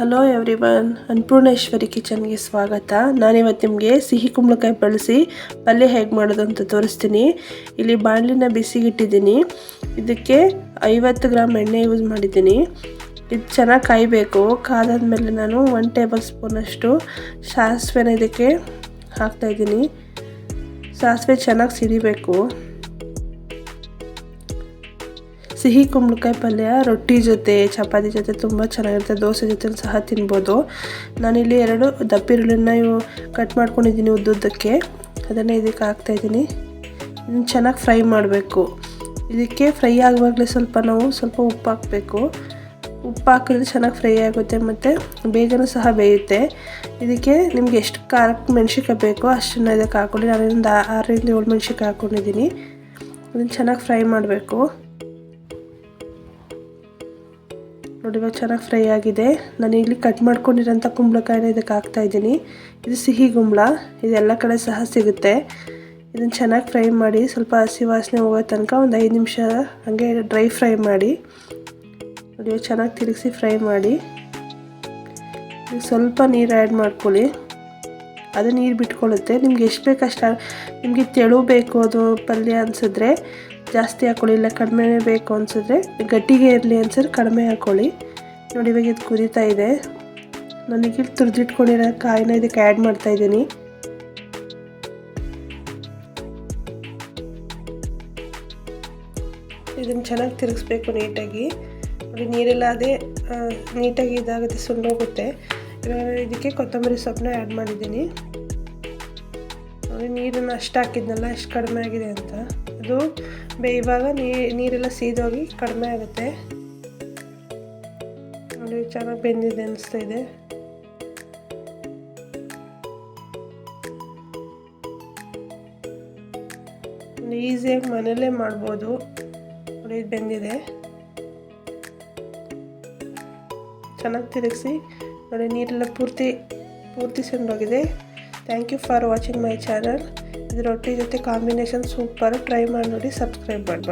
Hello everyone Annapoorneshwari ಕಿಚನ್ಗೆ ಸ್ವಾಗತ. ನಾನಿವತ್ತು ನಿಮಗೆ ಸಿಹಿ ಕುಂಬಳಕಾಯಿ ಬಳಸಿ ಪಲ್ಯ ಹೇಗೆ ಮಾಡೋದು ಅಂತ ತೋರಿಸ್ತೀನಿ. ಇಲ್ಲಿ ಬಾಣಲಿನ ಬಿಸಿಗಿಟ್ಟಿದ್ದೀನಿ. ಇದಕ್ಕೆ ಐವತ್ತು ಗ್ರಾಮ್ ಎಣ್ಣೆ ಯೂಸ್ ಮಾಡಿದ್ದೀನಿ. ಇದು ಚೆನ್ನಾಗಿ ಕಾಯಬೇಕು. ಕಾದಾದಮೇಲೆ ನಾನು ಒನ್ ಟೇಬಲ್ ಸ್ಪೂನಷ್ಟು ಸಾಸಿವೆನ ಇದಕ್ಕೆ ಹಾಕ್ತಾಯಿದ್ದೀನಿ ಸಾಸಿವೆ ಚೆನ್ನಾಗಿ ಸಿಡಿಬೇಕು ಸಿಹಿ ಕುಂಬಳಕಾಯಿ ಪಲ್ಯ, ರೊಟ್ಟಿ ಜೊತೆ, ಚಪಾತಿ ಜೊತೆ ತುಂಬ ಚೆನ್ನಾಗಿರುತ್ತೆ. ದೋಸೆ ಜೊತೆ ಸಹ ತಿನ್ಬೋದು. ನಾನಿಲ್ಲಿ ಎರಡು ದಪ್ಪಿರುಳನ್ನ ಇವು ಕಟ್ ಮಾಡ್ಕೊಂಡಿದ್ದೀನಿ ಉದ್ದುದ್ದಕ್ಕೆ. ಅದನ್ನೇ ಇದಕ್ಕೆ ಹಾಕ್ತಾಯಿದ್ದೀನಿ ಚೆನ್ನಾಗಿ ಫ್ರೈ ಮಾಡಬೇಕು. ಇದಕ್ಕೆ ಫ್ರೈ ಆಗುವಾಗಲೇ ಸ್ವಲ್ಪ ನಾವು ಸ್ವಲ್ಪ ಉಪ್ಪು ಹಾಕಬೇಕು. ಉಪ್ಪು ಹಾಕಿದ್ರೆ ಚೆನ್ನಾಗಿ ಫ್ರೈ ಆಗುತ್ತೆ ಮತ್ತು ಬೇಗನೂ ಸಹ ಬೇಯುತ್ತೆ. ಇದಕ್ಕೆ ನಿಮ್ಗೆ ಎಷ್ಟು ಖಾರಕ್ಕೆ ಮೆಣ್ಸಿಕಾಯಿ ಬೇಕೋ ಅಷ್ಟನ್ನು ಇದಕ್ಕೆ ಹಾಕ್ಕೊಂಡು ನಾನೊಂದು ಆರರಿಂದ ಏಳು ಮೆಣ್ಸಿಕಾಯಿ ಹಾಕ್ಕೊಂಡಿದ್ದೀನಿ. ಅದನ್ನು ಚೆನ್ನಾಗಿ ಫ್ರೈ ಮಾಡಬೇಕು. ನೋಡಿ, ಇವಾಗ ಚೆನ್ನಾಗಿ ಫ್ರೈ ಆಗಿದೆ. ನಾನು ಇಲ್ಲಿ ಕಟ್ ಮಾಡ್ಕೊಂಡಿರೋಂಥ ಕುಂಬಳಕಾಯಿನ ಇದಕ್ಕೆ ಹಾಕ್ತಾ ಇದ್ದೀನಿ. ಇದು ಸಿಹಿ ಕುಂಬಳ. ಇದೆಲ್ಲ ಕಡೆ ಸಹ ಸಿಗುತ್ತೆ. ಇದನ್ನು ಚೆನ್ನಾಗಿ ಫ್ರೈ ಮಾಡಿ ಸ್ವಲ್ಪ ಹಸಿ ವಾಸನೆ ಹೋಗೋ ತನಕ ಒಂದು ಐದು ನಿಮಿಷ ಹಾಗೆ ಡ್ರೈ ಫ್ರೈ ಮಾಡಿ. ನೋಡಿ ಚೆನ್ನಾಗಿ ತಿರುಗಿಸಿ ಫ್ರೈ ಮಾಡಿ. ಸ್ವಲ್ಪ ನೀರು ಆ್ಯಡ್ ಮಾಡ್ಕೊಳ್ಳಿ. ಅದು ನೀರು ಬಿಟ್ಕೊಳ್ಳುತ್ತೆ. ನಿಮ್ಗೆ ಎಷ್ಟು ಬೇಕು ನಿಮಗೆ ತೆಳು ಬೇಕು, ಅದು ಪಲ್ಯ ಅನಿಸಿದ್ರೆ ಜಾಸ್ತಿ ಹಾಕ್ಕೊಳ್ಳಿ ಇಲ್ಲ ಕಡಿಮೆ ಬೇಕು ಅನಿಸಿದ್ರೆ ಗಟ್ಟಿಗೆ ಇರಲಿ ಅನ್ಸಿದ್ರೆ ಕಡಿಮೆ ಹಾಕ್ಕೊಳ್ಳಿ ನೋಡಿ, ಇವಾಗ ಇದು ಕುದೀತಾ ಇದೆ. ನನಗೆ ತುರಿದಿಟ್ಕೊಂಡಿರೋ ಕಾಯಿನ ಇದಕ್ಕೆ ಆ್ಯಡ್ ಮಾಡ್ತಾ ಇದ್ದೀನಿ. ಇದನ್ನು ಚೆನ್ನಾಗಿ ತಿರುಗಿಸ್ಬೇಕು ನೀಟಾಗಿ. ನೋಡಿ, ನೀರೆಲ್ಲ ಅದೇ ನೀಟಾಗಿ ಇದಾಗುತ್ತೆ ಸುಂಡೋಗುತ್ತೆ ಇವಾಗ ಇದಕ್ಕೆ ಕೊತ್ತಂಬರಿ ಸೊಪ್ಪನ್ನ ಆ್ಯಡ್ ಮಾಡಿದ್ದೀನಿ. ನೋಡಿ, ನೀರನ್ನು ಅಷ್ಟು ಹಾಕಿದ್ನಲ್ಲ ಎಷ್ಟು ಕಡಿಮೆ ಆಗಿದೆ ಅಂತ. ಅದು ಬೇಯುವಾಗ ನೀರೆಲ್ಲ ಸೀದೋಗಿ ಕಡಿಮೆ ಆಗುತ್ತೆ. ನೋಡಿ, ಚೆನ್ನಾಗಿ ಬೆಂದಿದೆ ಅನಿಸ್ತಾ ಇದೆ. ಈಸಿಯಾಗಿ ಮನೆಯಲ್ಲೇ ಮಾಡ್ಬೋದು. ನೋಡಿ, ಇದು ಬೆಂದಿದೆ. ಚೆನ್ನಾಗಿ ತಿರುಗಿಸಿ. ನೋಡಿ, ನೀರೆಲ್ಲ ಪೂರ್ತಿ ಪೂರ್ತಿ ಸಂಡೋಗಿದೆ thank you for watching my channel ರೊಟ್ಟಿ ಜೊತೆ ಕಾಂಬಿನೇಷನ್ ಸೂಪರ್ ಟ್ರೈ ಮಾಡಿ ನೋಡಿ ಸಬ್ಸ್ಕ್ರೈಬ್ ಮಾಡಿ